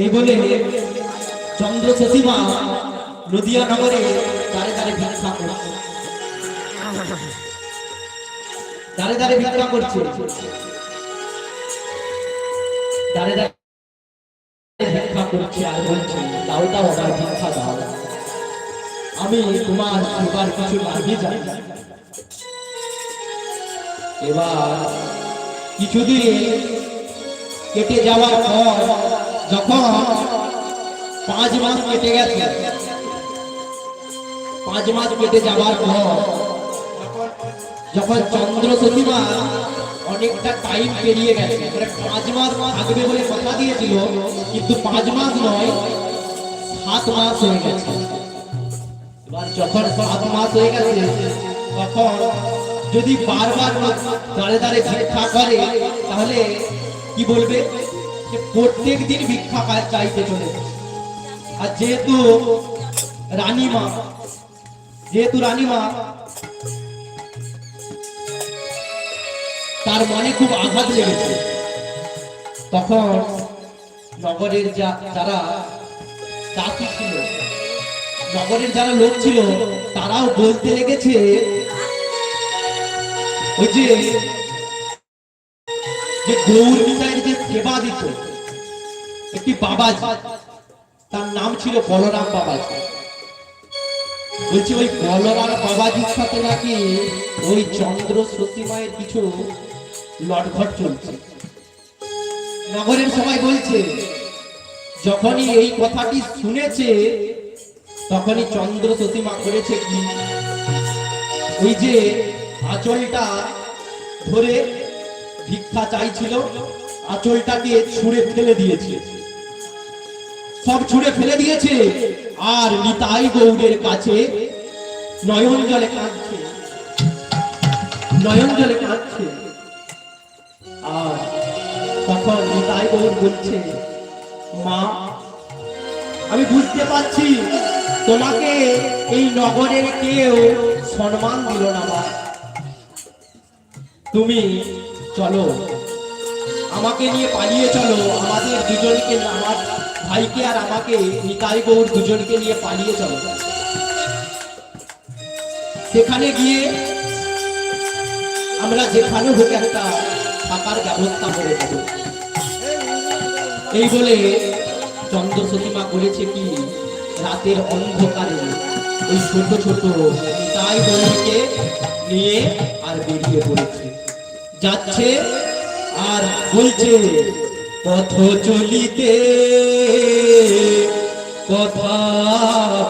এই বলে চন্দ্র সতীমা নদিয়া নগরে দাঁড়ে দাঁড়ে ভিক্ষা করছে। দাঁড়ে দাঁড়ে ভিক্ষা করছে। দাঁড়ে দাঁড়ে ভিক্ষা করছে আর বলছে দাও দাও আমার ভিক্ষা দাও আমি তোমার সেবার কিছু লাগিয়ে যাই এবার কিছুদিন কেটে যাওয়ার পর যখন পাঁচ মাস কেটে গেছে পাঁচ মাস কেটে যাওয়ার পর যখন চন্দ্র সতীমা অনেকটা টাইম পেরিয়ে গেছে। পাঁচ মাস থাকবে বলে কথা দিয়েছিল, কিন্তু পাঁচ মাস নয়, সাত মাস হয়ে গেছে। এবার যখন সাত মাস হয়ে গেছে, তখন যদি বারবার দাঁড়ে দাঁড়ে ভিক্ষা করে, তাহলে কি বলবে? প্রত্যেক দিন ভিক্ষা চাইতে চলে আর যেহেতু রানীমা যেহেতু রানীমা তার মনে খুব আঘাত লেগেছে। তখন নগরের যা যারা চাষি ছিল, নগরের যারা লোক ছিল, তারাও বলতে লেগেছে, ওই যে যে যে সেবা দিত, একটি বাবাজি, তার নাম ছিল বলরাম বাবাজি। বলছি ওই বলরাম বাবাজির সাথে নাকি ওই চন্দ্র সতীমায়ের কিছু লটঘট চলছে। নগরের সবাই বলছে, যখনই এই কথাটি শুনেছে, তখনই চন্দ্র সতীমা করেছে কি? ওই যে আঁচলটা ধরে ভিক্ষা চাইছিল আঁচলটাকে ছুঁড়ে ফেলে দিয়েছে। সব ছুঁড়ে ফেলে দিয়েছে, আর নিতাই গৌড়ের কাছে নয়ন জলে কাঁদছে। নয়ন জলে কাঁদছে। তখন নিতাই গৌর বলছে। মা, আমি বুঝতে পারছি, তোমাকে এই নগরের কেউ সম্মান দিল না, মা। তুমি চলো, আমাকে নিয়ে পালিয়ে চলো, আমাদের দুজনকে আমার ভাইকে আর আমাকে, নিতাই গৌর দুজনকে নিয়ে পালিয়ে চলো। সেখানে গিয়ে আমরা যেখানে হোক একটা থাকার ব্যবস্থা করে দেব। এই বলে চন্দ্র সতীমা করেছে কি রাতের অন্ধকারে ওই ছোট ছোট নিতাই গৌরকে নিয়ে আর বেরিয়ে পড়েছে। যাচ্ছে আর বলছে পথ চলিতে কথা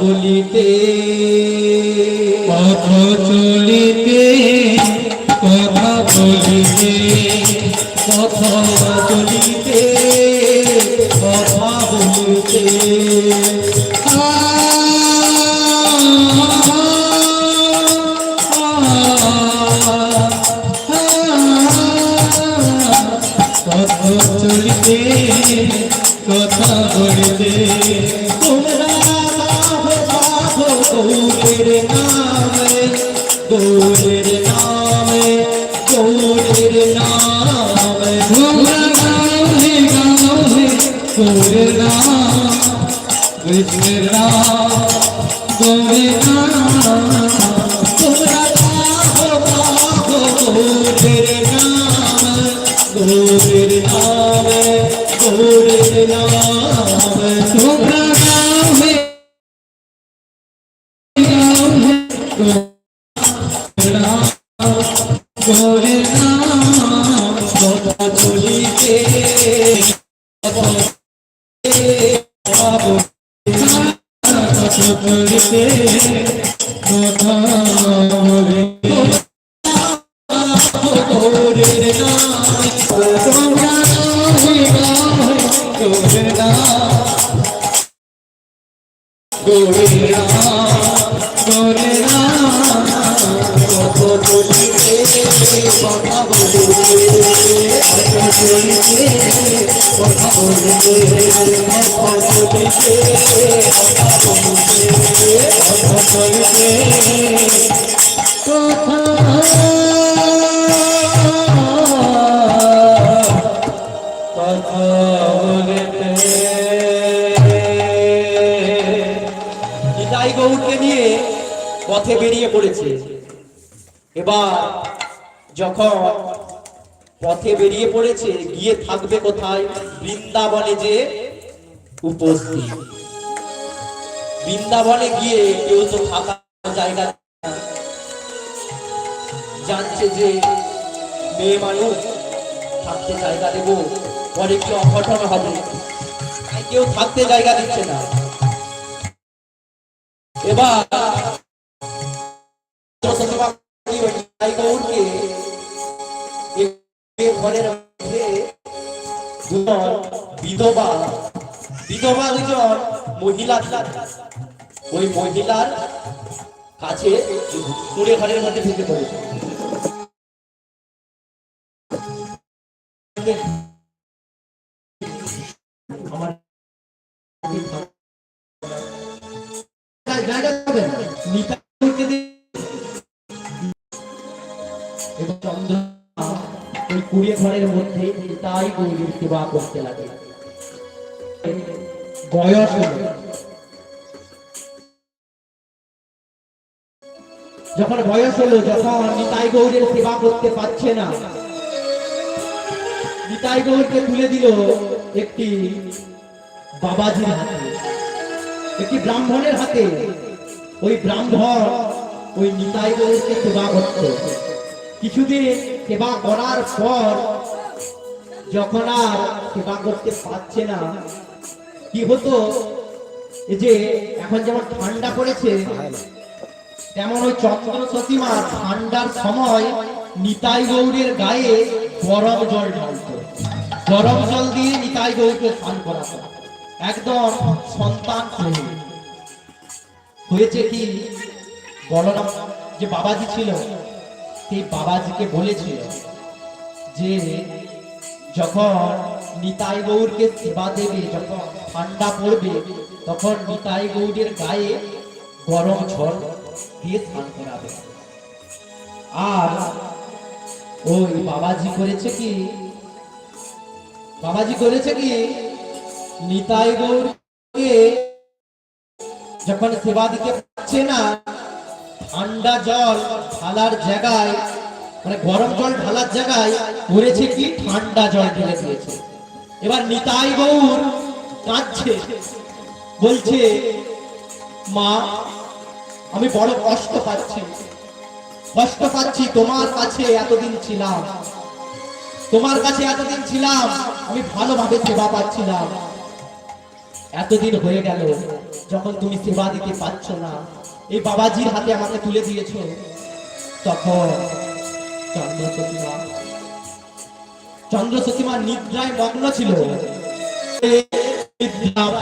বলিতে পথ চলিতে কথা বলিতে কথা চলিতে কৃষ্ণের নাম নাম তোমরা গৌরের নামে গৌরের নামে গৌরের নামে তোমরা পথে বেরিয়ে পড়েছে। এবার যখন পথে বেরিয়ে পড়েছে, গিয়ে থাকবে কোথায়? বৃন্দাবনে যে উপস্থিত। বৃন্দাবনে গিয়ে কেউ তো থাকার জায়গা জানছে যে মেয়ে মানুষ থাকতে জায়গা দেবো, পরে কি অঘটন হবে? কেউ থাকতে জায়গা দিচ্ছে না। এবার নিতাই গৌরকে এ ঘরের মধ্যে দুজন বিধবা বিধবা দুজন মহিলা ওই মহিলার কাছে কুড়ে ঘরের মধ্যে ঢুকে পড়েছে আমার নিতাই গৌরীর সেবা করতে লাগে। বয়স যখন বয়স হলো, যখন নিতাই গৌরের সেবা করতে পারছে না, নিতাই গৌরকে তুলে দিল একটি বাবাজির হাতে। একটি ব্রাহ্মণের হাতে। ওই ব্রাহ্মণ ওই নিতাই গৌরকে সেবা করত। কিছুদিন সেবা করার পর যখন আর সেবা করতে পারছে না, কি হতো? যে এখন যেমন ঠান্ডা পড়েছে, তেমন ওই চন্দ্র সতীমা ঠান্ডার সময় নিতাই গৌরের গায়ে গরম জল ঢালত। গরম জল দিয়ে নিতাই গৌরকে স্নান করাতো। একদম সন্তান। হয়েছে কি? বলরাম যে বাবাজি ছিল, সেই বাবাজিকে বলেছিল যে যখন নিতাই গৌরকে সেবা দেবে, যখন ঠান্ডা পড়বে, তখন নিতাই গৌরের গায়ে গরম জল দিয়ে স্নান করাবে। আর ওই বাবাজি করেছে কি? বাবাজি করেছে কি? নিতাই গৌরকে যখন সেবা দিতে পারছে না, ঠান্ডা জল ঢালার জায়গায় মানে গরম জল ঢালার জায়গায় করেছে কি? ঠান্ডা জল ঢেলে দিয়েছে। এবার নিতাই গৌর কাঁদছে। বলছে, মা, আমি বড় কষ্ট পাচ্ছি। কষ্ট পাচ্ছি তোমার কাছে এতদিন ছিলাম। তোমার কাছে এতদিন ছিলাম, আমি ভালোভাবে সেবা পাচ্ছিলাম। এতদিন হয়ে গেল, যখন তুমি সেবা দিতে পারছ না, এই বাবাজির হাতে আমাকে তুলে দিয়েছ, তখন চন্দ্র সতীমা। নিদ্রায় মগ্ন ছিল।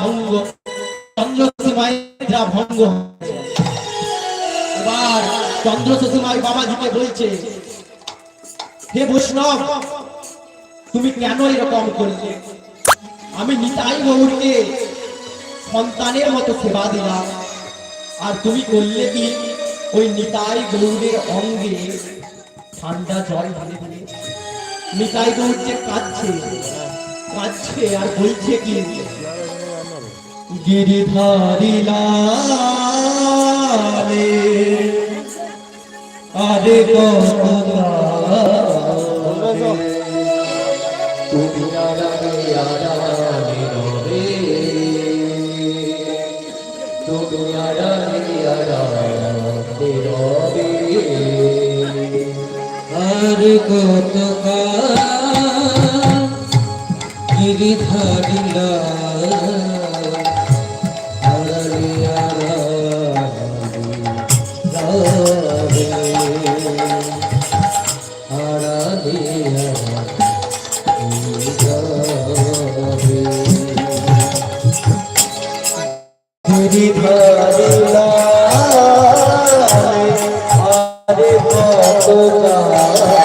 ভঙ্গ। চন্দ্র সতীমায় ভঙ্গ চন্দ্র সতীমাই বাবাজিকে বলছে, হে বৈষ্ণব, তুমি কেন এরকম করলে? আমি নিতাই গৌরকে সন্তানের মতো সেবা দিলাম। আর তুমি করলে কি? ওই নিতাই গৌরের অঙ্গে ঠান্ডা জল ঢালে দিলে নিতাই গৌর যে কাঁদছে। কাঁদছে আর বলছে কি? গিরিধারী লালে আরে তুমি আড়ালে কত Giridhar Hare Hare Hare Hare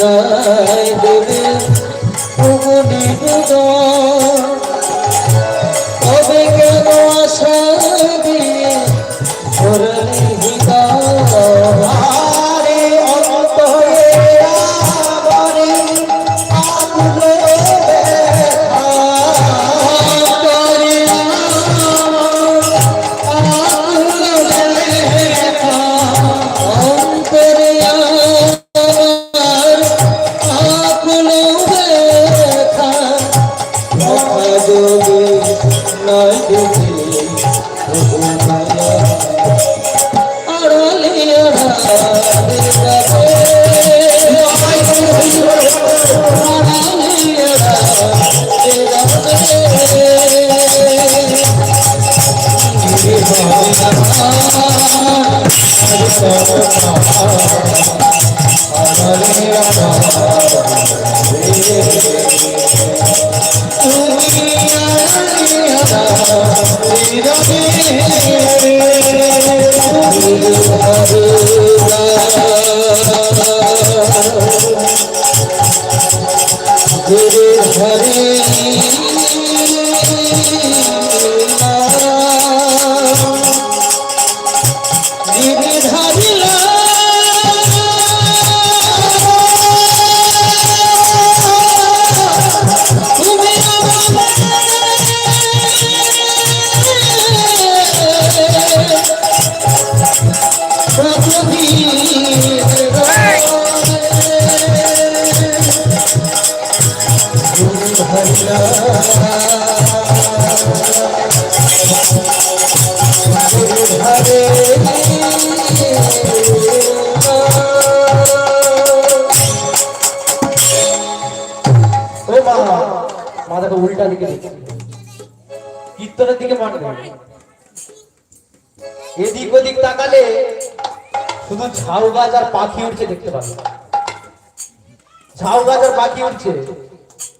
নাই দেবে। গুরু কীর্তনের দিকে মনে এদিক ওদিক তাকালে শুধু ঝাউ গাছ আর পাখি উঠছে দেখতে পাবে। ঝাউ গাছ আর পাখি উঠছে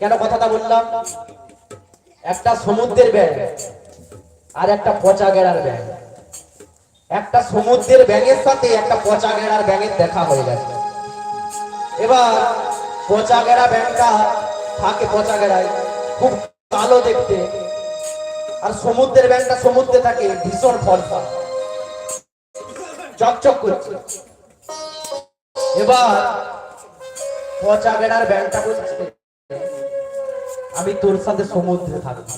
কেন কথাটা বললাম? একটা সমুদ্রের আর একটা পচা গেড়ার ব্যাগ একটা সমুদ্রের ব্যাঙের সাথে একটা পচা গেড়ার ব্যাঙের দেখা হয়ে গেছে। এবার পচা গেড়া ব্যাংকটা থাকে পচা গেড়ায়। খুব কালো দেখতে। আর সমুদ্রের ব্যাংকটা সমুদ্রে থাকে, ভীষণ ফলফল চকচক করছে। এবার পচা বেড়ার ব্যাংকটা বলছে আমি তোর সাথে সমুদ্রে থাকব।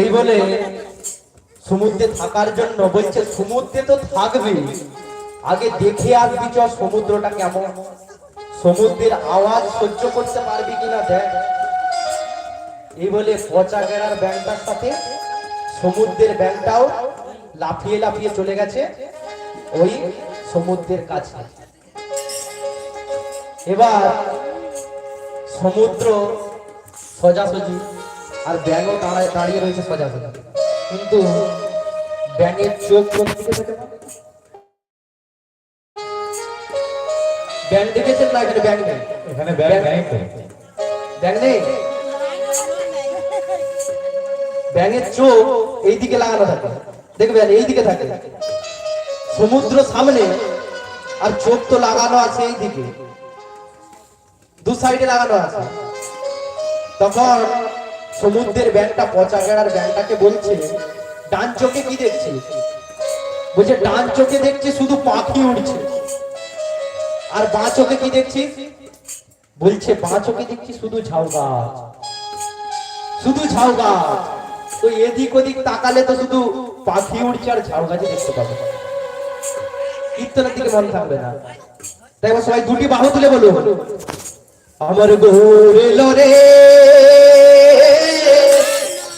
এই বলে সমুদ্রে থাকার জন্য বলছে, সমুদ্রে তো থাকবে। আগে দেখে আসবি চ সমুদ্রটা কেমন। সমুদ্রের আওয়াজ সহ্য করতে পারবি কিনা দেখ। এই বলে পচা গেড়ার ব্যাংকটার সাথে সমুদ্রের ব্যাংকটাও লাফিয়ে লাফিয়ে চলে গেছে ওই সমুদ্রের কাছে। এবার সমুদ্র সোজাসুজি আর ব্যাঙও দাঁড়ায় দাঁড়িয়ে রয়েছে সোজাসুজি। কিন্তু ব্যাঙের চোখ কোন দিকে থাকে? ব্যাঙ দেখেছেন না এখানে ব্যাঙ নেই? এখানে ব্যাগ নাই। তো ব্যাঙ নেই? ব্যাঙের চোখ এই দিকে লাগানো থাকে। দেখবেন এই দিকে থাকে। সমুদ্র সামনে আর চোখ তো লাগানো আছে এই দিকে দু সাইডে লাগানো আছে। তখন সমুদ্রের ব্যাংকটা পচা গেড়ার ব্যাংকটাকে বলছে, ডান চোখে কি দেখছি? বলছে, ডান চোখে দেখছি শুধু পাখি উঠছে আর বাঁ চোখে কি দেখছি? বলছে, বাঁ চোখে দেখছি শুধু ঝাউ গাছ। শুধু ঝাউ গাছ। তো এদিক ওদিক তাকালে তো শুধু পাখি উড়ছে আর ঝাউ গাছে দেখতে পাবো। কীর্তনের দিকে মন থাকবে না। তাই সবাই দুটি বাহু তুলে বলুন। আমার গৌর এলো রে।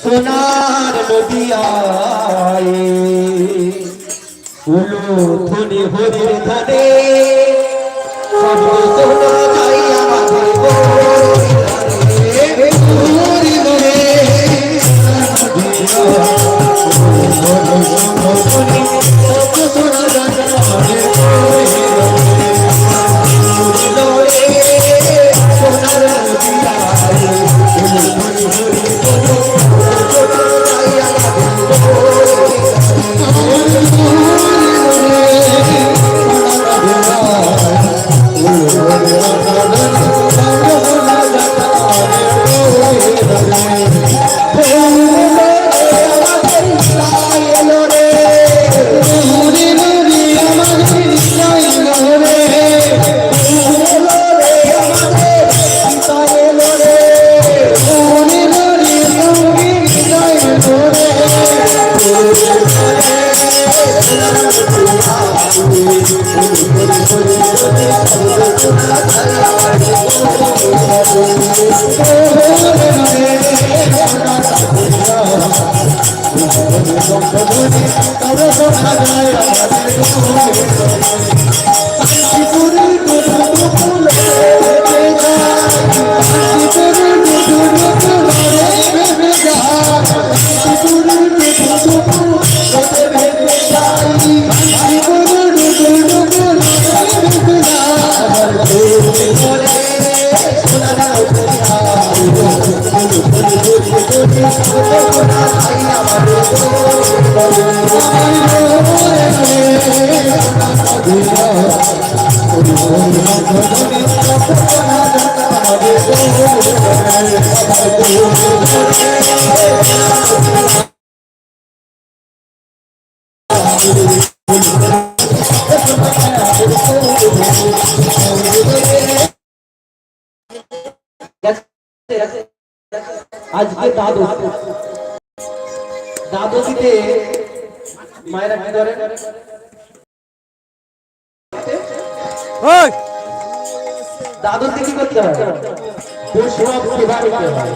সোনার নদিয়ায় উলো ধনে হরির ধনে সব সোনা জঙ্গলে তবে দেখা যায় আমাদের জীবনের নতুন নতুন জীবনের নতুন নতুন ভেবে যায় জীবনের নতুন নতুন ভেবে যায় জীবনের নতুন নতুন ভেবে যায় আমার জীবনে সোনা না সোনা আজকে দাদু দ্বাদশীতে মায়েরা কি করে দ্বাদশী কি করতে হয়? বৈষ্ণব সেবা হয়।